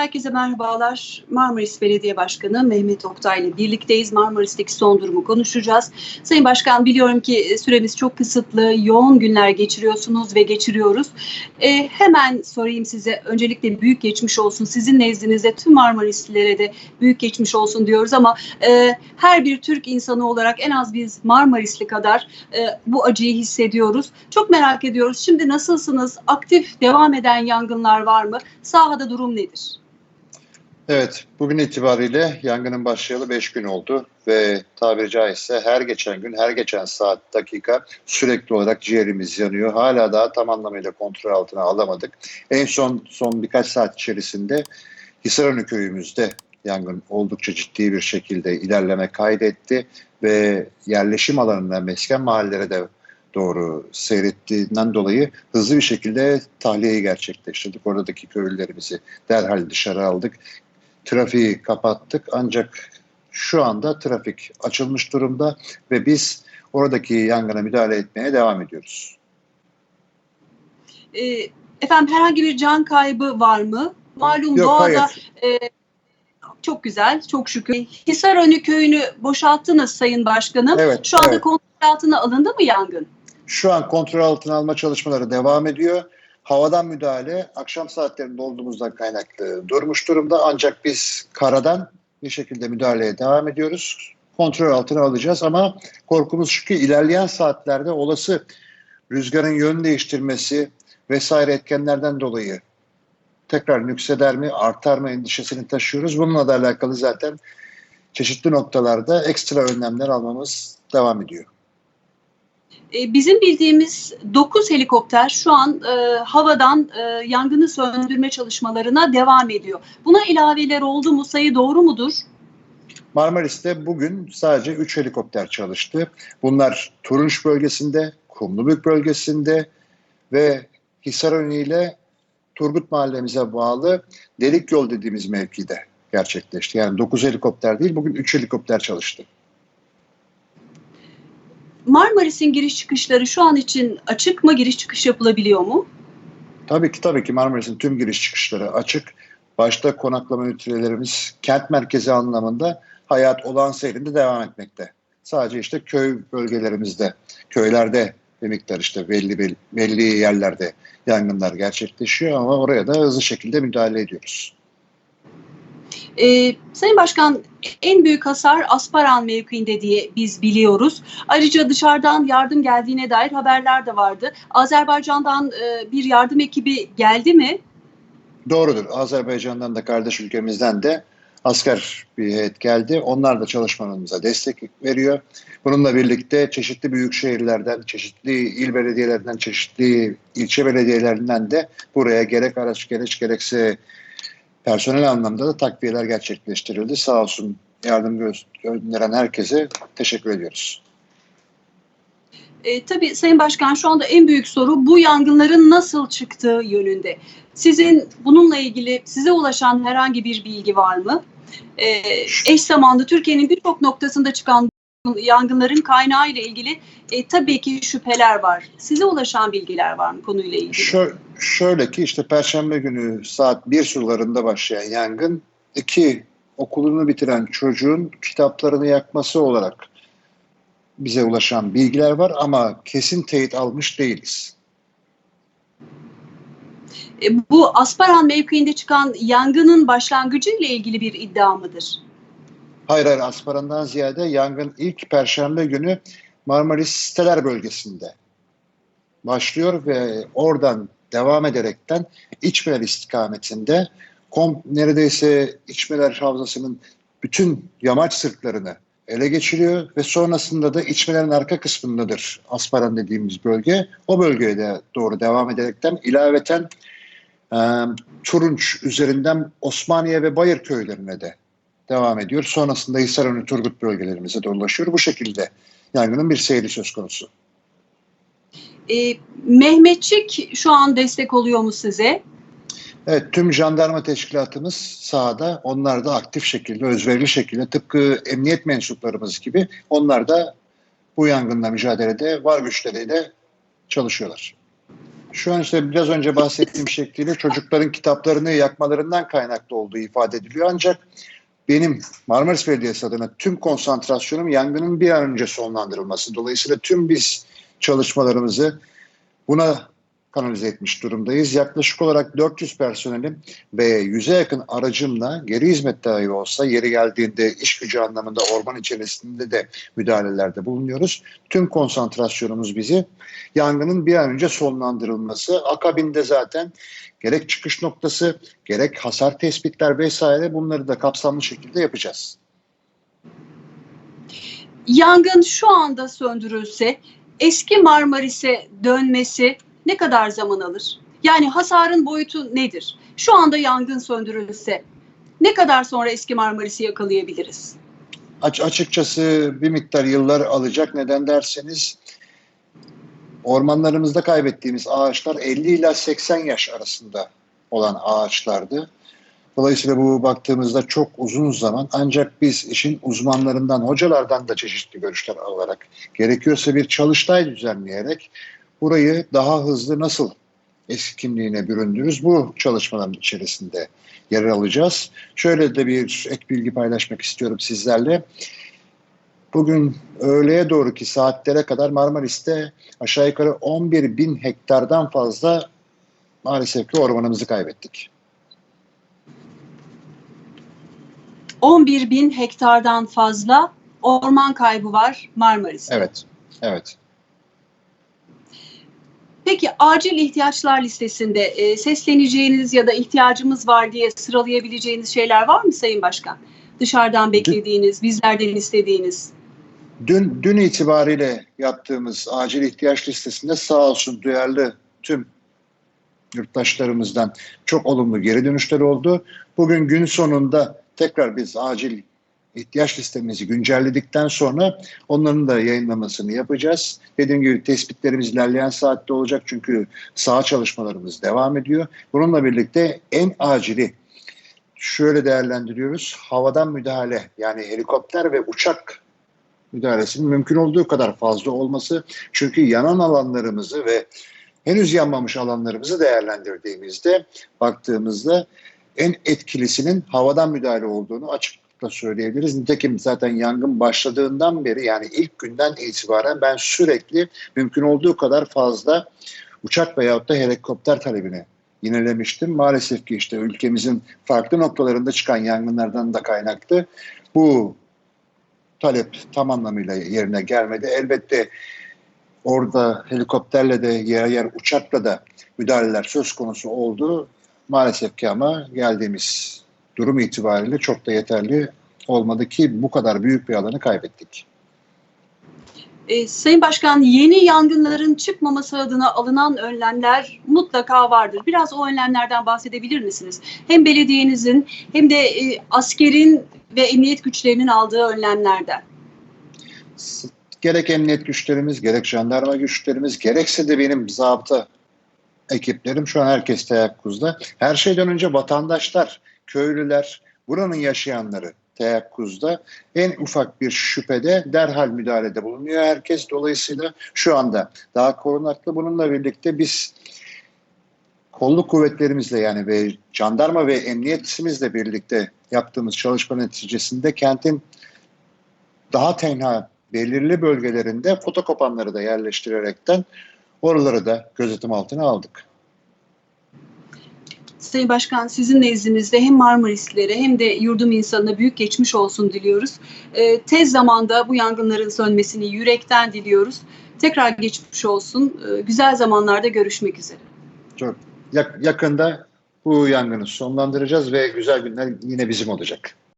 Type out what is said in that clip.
Herkese merhabalar. Marmaris Belediye Başkanı Mehmet Oktay ile birlikteyiz. Marmaris'teki son durumu konuşacağız. Sayın Başkan biliyorum ki süremiz çok kısıtlı. Yoğun günler geçiriyorsunuz ve geçiriyoruz. Ee, hemen sorayım size. Öncelikle büyük geçmiş olsun. Sizin nezdinizde tüm Marmarislilere de büyük geçmiş olsun diyoruz ama e, her bir Türk insanı olarak en az biz Marmarisli kadar e, bu acıyı hissediyoruz. Çok merak ediyoruz. Şimdi nasılsınız? Aktif devam eden yangınlar var mı? Sahada durum nedir? Evet, bugün itibariyle yangının başlayalı 5 gün oldu ve tabiri caizse her geçen gün, her geçen saat, dakika sürekli olarak ciğerimiz yanıyor. Hala daha tam anlamıyla kontrol altına alamadık. En son son birkaç saat içerisinde Hisarönü köyümüzde yangın oldukça ciddi bir şekilde ilerleme kaydetti ve yerleşim alanına, mesken mahallelere de doğru seyrettiğinden dolayı hızlı bir şekilde tahliyeyi gerçekleştirdik. Oradaki köylülerimizi derhal dışarı aldık trafiği kapattık ancak şu anda trafik açılmış durumda ve biz oradaki yangına müdahale etmeye devam ediyoruz. E, efendim herhangi bir can kaybı var mı? Malum Yok, doğada hayır. e, çok güzel, çok şükür. Hisarönü köyünü boşalttınız Sayın Başkanım. Evet, Şu anda evet. kontrol altına alındı mı yangın? Şu an kontrol altına alma çalışmaları devam ediyor. Havadan müdahale akşam saatlerinde olduğumuzdan kaynaklı durmuş durumda ancak biz karadan bir şekilde müdahaleye devam ediyoruz. Kontrol altına alacağız ama korkumuz şu ki ilerleyen saatlerde olası rüzgarın yön değiştirmesi vesaire etkenlerden dolayı tekrar nükseder mi, artar mı endişesini taşıyoruz. Bununla da alakalı zaten çeşitli noktalarda ekstra önlemler almamız devam ediyor. E, bizim bildiğimiz 9 helikopter şu an e, havadan e, yangını söndürme çalışmalarına devam ediyor. Buna ilaveler oldu mu? Sayı doğru mudur? Marmaris'te bugün sadece 3 helikopter çalıştı. Bunlar Turunç bölgesinde, Kumlubük bölgesinde ve Hisarönü ile Turgut mahallemize bağlı Delik Yol dediğimiz mevkide gerçekleşti. Yani 9 helikopter değil, bugün 3 helikopter çalıştı. Marmaris'in giriş çıkışları şu an için açık mı? Giriş çıkış yapılabiliyor mu? Tabii ki tabii ki Marmaris'in tüm giriş çıkışları açık. Başta konaklama ünitelerimiz kent merkezi anlamında hayat olağan seyrinde devam etmekte. Sadece işte köy bölgelerimizde, köylerde bir miktar işte belli, belli yerlerde yangınlar gerçekleşiyor ama oraya da hızlı şekilde müdahale ediyoruz. Ee, Sayın Başkan en büyük hasar Asparan mevkiinde diye biz biliyoruz. Ayrıca dışarıdan yardım geldiğine dair haberler de vardı. Azerbaycan'dan e, bir yardım ekibi geldi mi? Doğrudur. Azerbaycan'dan da kardeş ülkemizden de asker bir heyet geldi. Onlar da çalışmalarımıza destek veriyor. Bununla birlikte çeşitli büyük şehirlerden, çeşitli il belediyelerinden, çeşitli ilçe belediyelerinden de buraya gerek araç gereç gerekse personel anlamda da takviyeler gerçekleştirildi. Sağ olsun yardım gö- gönderen herkese teşekkür ediyoruz. E, tabii Sayın Başkan şu anda en büyük soru bu yangınların nasıl çıktığı yönünde. Sizin bununla ilgili size ulaşan herhangi bir bilgi var mı? E, eş zamanlı Türkiye'nin birçok noktasında çıkan yangınların kaynağı ile ilgili e, tabii ki şüpheler var. Size ulaşan bilgiler var mı konuyla ilgili? Şö- şöyle ki işte Perşembe günü saat 1 sularında başlayan yangın iki okulunu bitiren çocuğun kitaplarını yakması olarak bize ulaşan bilgiler var ama kesin teyit almış değiliz. E, bu Asparan mevkiinde çıkan yangının başlangıcı ile ilgili bir iddia mıdır? Hayır hayır Asparan'dan ziyade yangın ilk Perşembe günü Marmaris Steler bölgesinde başlıyor ve oradan devam ederekten İçmeler istikametinde kom neredeyse İçmeler Havzası'nın bütün yamaç sırtlarını ele geçiriyor ve sonrasında da İçmelerin arka kısmındadır Asparan dediğimiz bölge. O bölgeye de doğru devam ederekten ilaveten e, Turunç üzerinden Osmaniye ve Bayır köylerine de devam ediyor. Sonrasında Hisarönü, Turgut bölgelerimize de ulaşıyor. Bu şekilde yangının bir seyri söz konusu. E, Mehmetçik şu an destek oluyor mu size? Evet, tüm jandarma teşkilatımız sahada. Onlar da aktif şekilde, özverili şekilde tıpkı emniyet mensuplarımız gibi onlar da bu yangınla mücadelede var güçleriyle çalışıyorlar. Şu an işte biraz önce bahsettiğim şekliyle çocukların kitaplarını yakmalarından kaynaklı olduğu ifade ediliyor. Ancak benim Marmaris Belediyesi adına tüm konsantrasyonum yangının bir an önce sonlandırılması. Dolayısıyla tüm biz çalışmalarımızı buna kanalize etmiş durumdayız. Yaklaşık olarak 400 personelim ve 100'e yakın aracımla geri hizmet dahi olsa yeri geldiğinde iş gücü anlamında orman içerisinde de müdahalelerde bulunuyoruz. Tüm konsantrasyonumuz bizi yangının bir an önce sonlandırılması. Akabinde zaten gerek çıkış noktası, gerek hasar tespitler vesaire bunları da kapsamlı şekilde yapacağız. Yangın şu anda söndürülse eski Marmaris'e dönmesi ne kadar zaman alır? Yani hasarın boyutu nedir? Şu anda yangın söndürülse ne kadar sonra eski Marmaris'i yakalayabiliriz? Aç, açıkçası bir miktar yıllar alacak. Neden derseniz ormanlarımızda kaybettiğimiz ağaçlar 50 ila 80 yaş arasında olan ağaçlardı. Dolayısıyla bu baktığımızda çok uzun zaman ancak biz işin uzmanlarından, hocalardan da çeşitli görüşler alarak gerekiyorsa bir çalıştay düzenleyerek burayı daha hızlı nasıl eski kimliğine büründürürüz bu çalışmaların içerisinde yer alacağız. Şöyle de bir ek bilgi paylaşmak istiyorum sizlerle. Bugün öğleye doğruki saatlere kadar Marmaris'te aşağı yukarı 11 bin hektardan fazla maalesef ki ormanımızı kaybettik. 11 bin hektardan fazla orman kaybı var Marmaris'te. Evet, evet. Peki acil ihtiyaçlar listesinde e, sesleneceğiniz ya da ihtiyacımız var diye sıralayabileceğiniz şeyler var mı Sayın Başkan? Dışarıdan beklediğiniz, bizlerden istediğiniz. Dün, dün itibariyle yaptığımız acil ihtiyaç listesinde sağ olsun duyarlı tüm yurttaşlarımızdan çok olumlu geri dönüşler oldu. Bugün gün sonunda tekrar biz acil ihtiyaç listemizi güncelledikten sonra onların da yayınlamasını yapacağız. Dediğim gibi tespitlerimiz ilerleyen saatte olacak çünkü saha çalışmalarımız devam ediyor. Bununla birlikte en acili şöyle değerlendiriyoruz. Havadan müdahale yani helikopter ve uçak müdahalesinin mümkün olduğu kadar fazla olması. Çünkü yanan alanlarımızı ve henüz yanmamış alanlarımızı değerlendirdiğimizde baktığımızda en etkilisinin havadan müdahale olduğunu açıklıkla söyleyebiliriz. Nitekim zaten yangın başladığından beri yani ilk günden itibaren ben sürekli mümkün olduğu kadar fazla uçak veyahut da helikopter talebini yinelemiştim. Maalesef ki işte ülkemizin farklı noktalarında çıkan yangınlardan da kaynaklı bu talep tam anlamıyla yerine gelmedi. Elbette orada helikopterle de yer yer uçakla da müdahaleler söz konusu oldu. Maalesef ki ama geldiğimiz durum itibariyle çok da yeterli olmadı ki bu kadar büyük bir alanı kaybettik. E, Sayın Başkan yeni yangınların çıkmaması adına alınan önlemler mutlaka vardır. Biraz o önlemlerden bahsedebilir misiniz? Hem belediyenizin hem de e, askerin ve emniyet güçlerinin aldığı önlemlerden. Gerek emniyet güçlerimiz, gerek jandarma güçlerimiz, gerekse de benim zabıta ekiplerim şu an herkes teyakkuzda. Her şeyden önce vatandaşlar, köylüler, buranın yaşayanları teyakkuzda. En ufak bir şüphede derhal müdahalede bulunuyor herkes. Dolayısıyla şu anda daha korunaklı. Bununla birlikte biz kolluk kuvvetlerimizle yani ve jandarma ve emniyetimizle birlikte yaptığımız çalışma neticesinde kentin daha tenha belirli bölgelerinde fotokopanları da yerleştirerekten oraları da gözetim altına aldık. Sayın Başkan sizin nezdinizde hem Marmarislilere hem de yurdum insanına büyük geçmiş olsun diliyoruz. E, tez zamanda bu yangınların sönmesini yürekten diliyoruz. Tekrar geçmiş olsun. E, güzel zamanlarda görüşmek üzere. Çok yak- yakında bu yangını sonlandıracağız ve güzel günler yine bizim olacak.